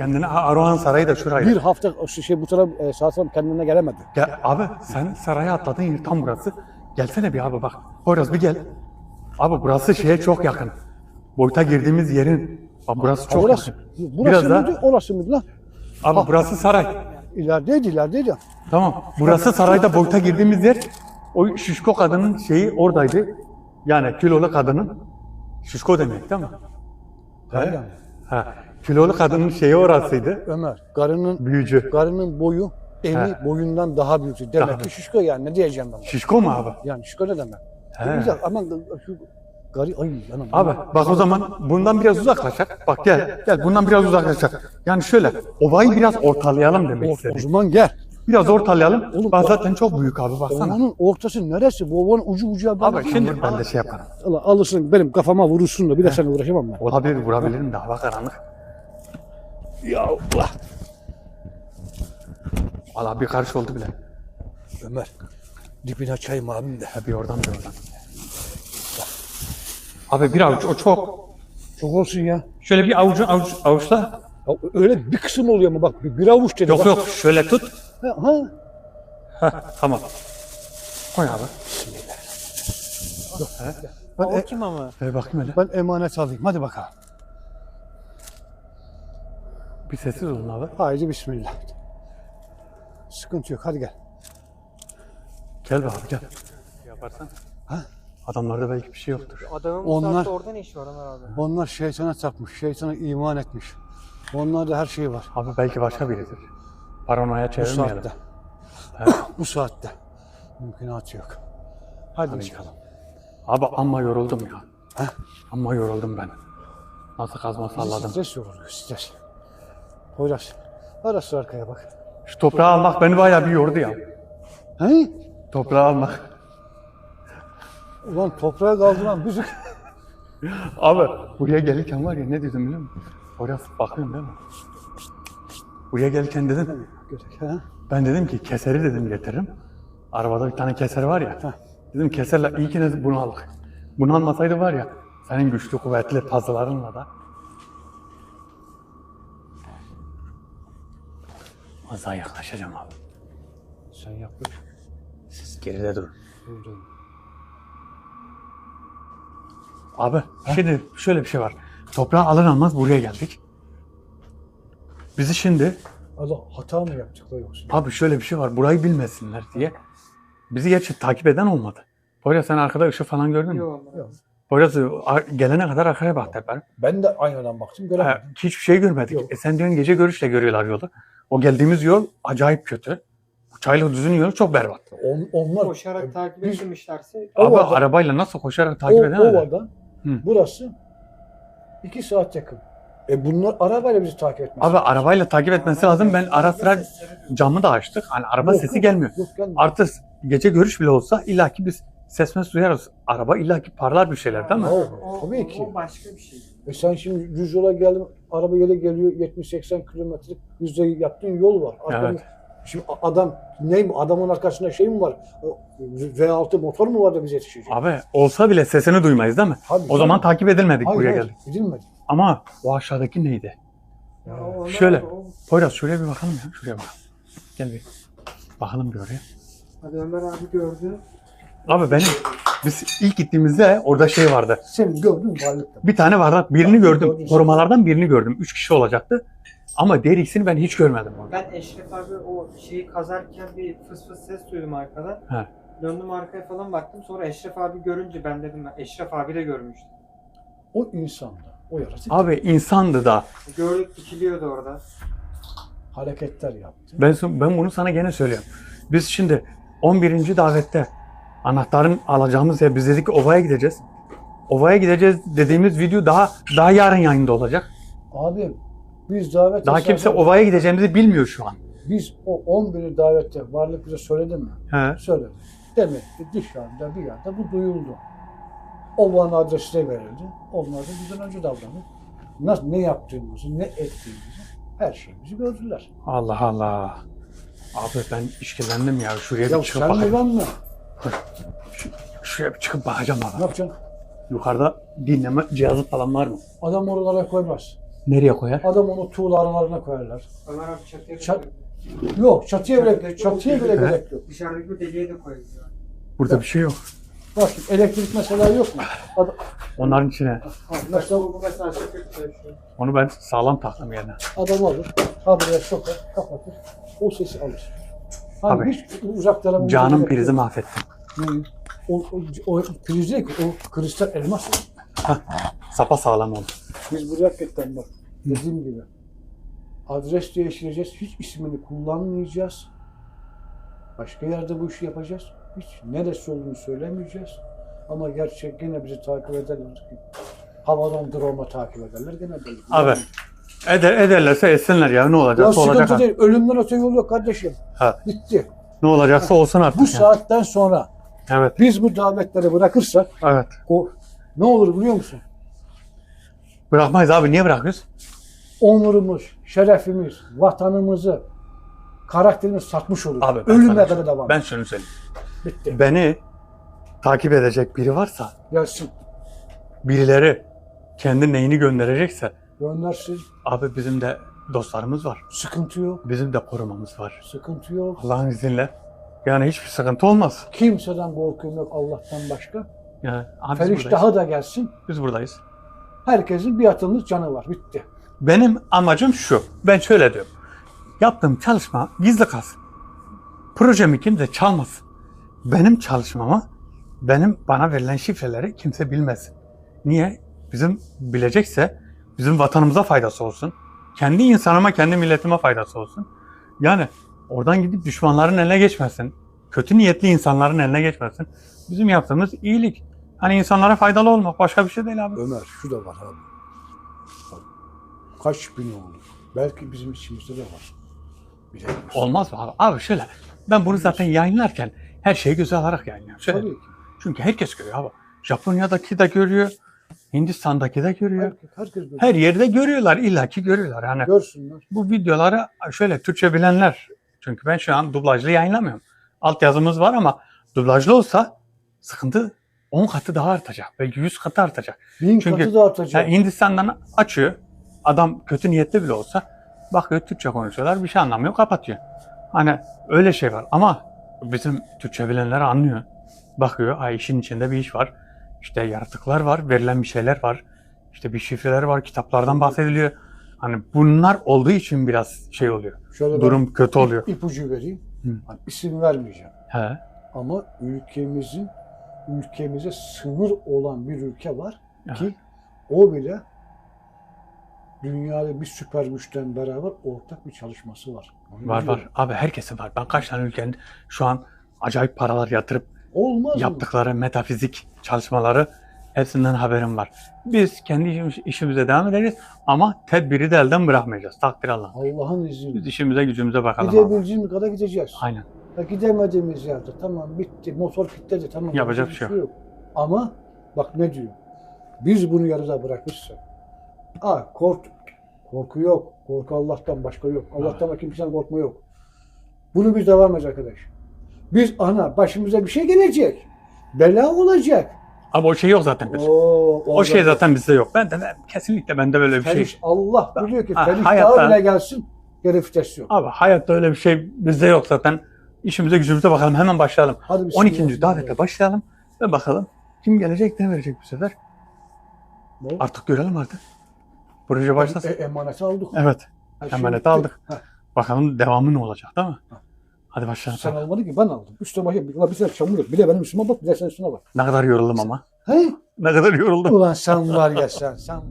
Kendine Ha, Arohan Sarayı da şuraydı. Bir hafta o şey bu taraf e, taraf kendine gelemedi. Gel, abi sen saraya atladın yer tam burası. Gelsene bir abi bak. Poyraz bir gel. Abi burası şeye çok yakın. Boyuta girdiğimiz yerin. Bak burası çok Orası, yakın. burası Biraz mıydı? da Orası mıydı lan? abi burası saray. İlerideydi, ilerideydi. Tamam. Burası sarayda boyuta girdiğimiz yer. O şişko kadının şeyi oradaydı. Yani kilolu kadının. Şişko demek değil mi? Öyle? Ha. Kilolu kadının şeyi orasıydı. Ömer, karının Büyücü. karının boyu eni He. boyundan daha büyük. Demek Daha ki büyük. şişko yani ne diyeceğim ben? Şişko mu abi? Yani şişko ne demek? He. Güzel ama şu garı ay yanım. Abi bak o zaman bundan biraz uzaklaşak. Bak gel gel bundan biraz uzaklaşak. Yani şöyle ovayı biraz ortalayalım demek o, o istedim. zaman gel. Biraz ortalayalım. Bak zaten çok büyük abi baksana. Ovanın ortası neresi? Bu ovanın ucu bucağı ben Abi şimdi ben de şey yaparım. Allah alırsın benim kafama vurursun da bir de seninle uğraşamam ben. Olabilir vurabilirim de hava karanlık. Ya Allah. Valla bir karış oldu bile. Ömer. Dibine çayım abim de. Ha bir oradan bir oradan. Abi bir avuç o çok. Çok olsun ya. Şöyle bir avucu avuç, avuçla. ya öyle bir kısım oluyor mu bak bir, bir avuç dedi. Yok bak. yok şöyle tut. Ha, ha. Heh, tamam. Koy abi. Ben, O e- kim ama? Ver bakayım hele. ben emanet alayım. Hadi bakalım. Bir sessiz olun abi. Haydi bismillah. Sıkıntı yok. Hadi gel. Gel be abi gel. Yaparsan. Ha? Adamlarda belki bir şey yoktur. Adamın Onlar- orada ne işi var Ömer abi? Onlar şeytana tapmış. Şeytana iman etmiş. Onlarda her şey var. Abi belki başka biridir. Paranoya Bu çevirmeyelim. saatte. Bu saatte. Mümkünatı yok. Hadi çıkalım. Abi amma yoruldum ya. Amma yoruldum ben. Nasıl kazma salladım. Stres yoruluyor. Stres. Poyraz. Ara sıra arkaya bak. Şu toprağı almak beni bayağı bir yordu ya. He? Toprağı almak. Ulan toprağa kaldıran büzük. Abi buraya gelirken var ya ne dedim biliyor musun? Oraya bakıyorum değil mi? Buraya gelirken dedim, ben dedim ki keseri dedim getiririm. Arabada bir tane keser var ya. Dedim keserle iyi ki bunu aldık. Bunu almasaydı var ya, senin güçlü kuvvetli pazılarınla da. Az daha yaklaşacağım abi. Sen yaklaş. Siz geride durun. Abi şimdi şöyle bir şey var. Toprağı alır almaz buraya geldik. Bizi şimdi Allah hata mı yaptık da yoksa? abi şöyle bir şey var burayı bilmesinler diye bizi gerçi takip eden olmadı. Poyraz sen arkada ışık falan gördün mü? Yok. Poyraz ar- gelene kadar arkaya bak teper. Ben de aynadan baktım Ha, göremedim. hiçbir şey görmedik. Yok. E sen diyorsun gece görüşle görüyorlar yolu. O geldiğimiz yol acayip kötü. Çaylı düzün yolu çok berbat. On, onlar Koşarak takip biz- edilmişlerse Abi Ovada- arabayla nasıl koşarak takip o, edemezler? Ova'dan Hı. burası iki saat yakın. E bunlar arabayla bizi takip etmez. Abi arabayla takip etmesi lazım. Ben ara sıra camı da açtık. Hani araba Yok, sesi yok, gelmiyor. Yok gelmiyor. Artı gece görüş bile olsa illaki biz ses mes duyarız. Araba illaki parlar bir şeyler değil mi? O, o, tabii ki. o başka bir şey. E sen şimdi düz yola geldin, araba yere geliyor 70-80 kilometre yüzde yaptığın yol var. Arkadan- Evet. Şimdi adam ne? Adamın arkasında şey mi var? V6 motor mu var da bize yetişecek? Abi olsa bile sesini duymayız değil mi? Tabii, o tabii. zaman takip edilmedik Hayır, buraya hayır, geldik. Gidilmedi. Ama o aşağıdaki neydi? Ya Şöyle. o- Poyraz şuraya bir bakalım ya. Şuraya bakalım. Gel bir. Bakalım bir oraya. Hadi Ömer abi gördü. Abi benim biz ilk gittiğimizde orada şey vardı. Sen gördün mü varlıkta? Bir tane vardı. Birini gördüm. Gördün. Korumalardan birini gördüm. Üç kişi olacaktı. Ama diğer ikisini ben hiç görmedim orada. Ben Eşref abi o şeyi kazarken bir fıs fıs ses duydum arkadan. He. Döndüm arkaya falan baktım. Sonra Eşref abi görünce ben dedim ben Eşref abi de görmüştüm. O insanda, o yaratık Abi insandı da. Gördük dikiliyordu orada. hareketler yaptı. Ben, ben bunu sana gene söylüyorum. Biz şimdi 11. davette anahtarın alacağımız yer biz dedik ki Ova'ya gideceğiz. Ova'ya gideceğiz dediğimiz video daha daha yarın yayında olacak. Abi biz davet Daha kimse Ova'ya gideceğimizi bilmiyor şu an. Biz o 11 davette varlık bize söyledi mi? He. Söyledi. Demek ki dışarıda bir yerde bu duyuldu. Ovanın adresi de verildi. Onlar da bizden önce davrandı. Nasıl, ne yaptığımızı, ne ettiğimizi her şeyimizi gördüler. Allah Allah. Abi ben işkillendim ya. Şuraya bir Ya çıkıp sen mi bakayım. ben mi? Şuraya bir çıkıp bakacağım Ne abi. yapacaksın? Yukarıda dinleme cihazı falan var mı? Adam oralara koymaz. Nereye koyar? Adam onu tuğla aralarına koyarlar. Ömer abi çatıya Çat-. Yok çatıya bile, Çatıya- çatıya bile gerek yok. Dışarıdaki deliğe de koyuyoruz. yani. Burada bir şey yok. Bak şimdi elektrik mesela yok mu? Adam, Onların içine. mesela Bu mesela. Onu ben sağlam taktım yerine. adam alır, ha buraya sokar, kapatır, o sesi alır. Abi, hiç uzaklara... Canım prizi mahvettim. O, o, o priz değil ki, o kristal elmas. Sapa sağlam oldu. Biz buraya hakikaten bak, dediğim gibi adres değiştireceğiz, hiç ismini kullanmayacağız. Başka yerde bu işi yapacağız. Hiç neresi olduğunu söylemeyeceğiz. Ama gerçek gene bizi takip ederler. Havadan drone'la takip ederler gene böyle. Abi eder, ederlerse etsinler ya ne Ya olacaksa olacak. sıkıntı artık. değil. Ölümden öte yol yok kardeşim. Ha, Bitti. ne olacaksa olsun artık. Bu yani. saatten sonra Evet, biz bu davetleri bırakırsak evet. o ne olur biliyor musun? Bırakmayız abi niye bırakıyoruz? Onurumuz, şerefimiz, vatanımızı, karakterimizi satmış oluruz. Abi ben Ölüme sana- kadar devam. Ben şunu söyleyeyim. Bitti. Beni takip edecek biri varsa, Gelsin. birileri kendi neyini gönderecekse Göndersin. abi bizim de dostlarımız var. Sıkıntı yok. Bizim de korumamız var. Sıkıntı yok. Allah'ın izniyle. Yani hiçbir sıkıntı olmaz. Kimseden korkum yok Allah'tan başka. Yani abi biz buradayız. Feriştah'a da gelsin. Biz buradayız. Herkesin bir atımlık canı var. Bitti. Benim amacım şu. Ben şöyle diyorum. Yaptığım çalışma gizli kalsın. Projemi kimse çalmasın. Benim çalışmama, benim bana verilen şifreleri kimse bilmesin. Niye? Bizim bilecekse bizim vatanımıza faydası olsun. Kendi insanıma, kendi milletime faydası olsun. Yani oradan gidip düşmanların eline geçmesin. Kötü niyetli insanların eline geçmesin. Bizim yaptığımız iyilik. Hani insanlara faydalı olmak başka bir şey değil abi. Ömer şu da var abi. Bak, Kaç bin oldu. Belki bizim içimizde de var. Bilemiyoruz. Olmaz mı abi? Abi şöyle. Ben bunu zaten yayınlarken her şeyi göze alarak yayınlıyorum. Şöyle. Tabii ki. Çünkü herkes görüyor abi. Japonya'daki de görüyor. Hindistan'daki de görüyor. Herkes, herkes görüyor. Her yerde görüyorlar. illaki görüyorlar. Yani Görsünler. bu videoları şöyle Türkçe bilenler. Çünkü ben şu an dublajlı yayınlamıyorum. Altyazımız var ama dublajlı olsa sıkıntı 10 katı daha artacak. Belki 100 katı artacak. Bin Çünkü- katı da artacak. Yani Hindistan'dan açıyor. Adam kötü niyetli bile olsa bakıyor Türkçe konuşuyorlar. Bir şey anlamıyor kapatıyor. Hani öyle şey var ama bizim Türkçe bilenler anlıyor. Bakıyor ay işin içinde bir iş var. İşte yaratıklar var, verilen bir şeyler var. İşte bir şifreler var, kitaplardan bahsediliyor. Hani bunlar olduğu için biraz şey oluyor. Şöyle Durum kötü oluyor. ipucu vereyim. Hı. Hani isim vermeyeceğim. He. Ama ülkemizin ülkemize sınır olan bir ülke var ki o bile dünyada bir süper güçten beraber ortak bir çalışması var. Onu Var biliyorum. var. Abi herkesin var. Ben kaç tane ülkenin şu an acayip paralar yatırıp Olmaz mı? yaptıkları metafizik çalışmaları hepsinden haberim var. Biz kendi işimiz- işimize devam edeceğiz ama tedbiri de elden bırakmayacağız. Takdir Allah. Allah'ın Biz izniyle. işimize gücümüze bakalım. Gidebildiğimiz kadar gideceğiz. Aynen. Ya gidemediğimiz yerde tamam bitti. Motor kilitledi tamam. Yapacak bir şey yok. Ama bak ne diyor. Biz bunu yarıda bırakırsak. Aa kork, korku yok. Korku Allah'tan başka yok. Allah'tan başka kimseden korkma yok. Bunu biz devam edeceğiz arkadaş. Biz ana başımıza bir şey gelecek. Bela olacak. Ama o şey yok zaten. bizde. Oo, O şey zaten bizde yok. Ben de kesinlikle bende böyle bir şey. Feriş, Allah biliyor ki Ha, Feriş hayatta- daha bile gelsin. Geri vites yok. Abi hayatta öyle bir şey bizde yok zaten. İşimize gücümüze bakalım. Hemen başlayalım. Hadi 12. davete başlayalım ve bakalım kim gelecek ne verecek bu sefer. Ne? Artık görelim artık. Proje başlasın. E, emaneti aldık. Evet. Her şey emaneti bitti. aldık. Ha, Bakalım devamı ne olacak değil mi? Ha. Hadi başlayalım. sen almadın ki ben aldım. Üstüne başa bir, bir tane çamur yok. Bir de benim üstüme bak bir de sen üstüne bak. Ne kadar yoruldum ama. He? Ne kadar yoruldum. Ulan sen var ya sen. sen.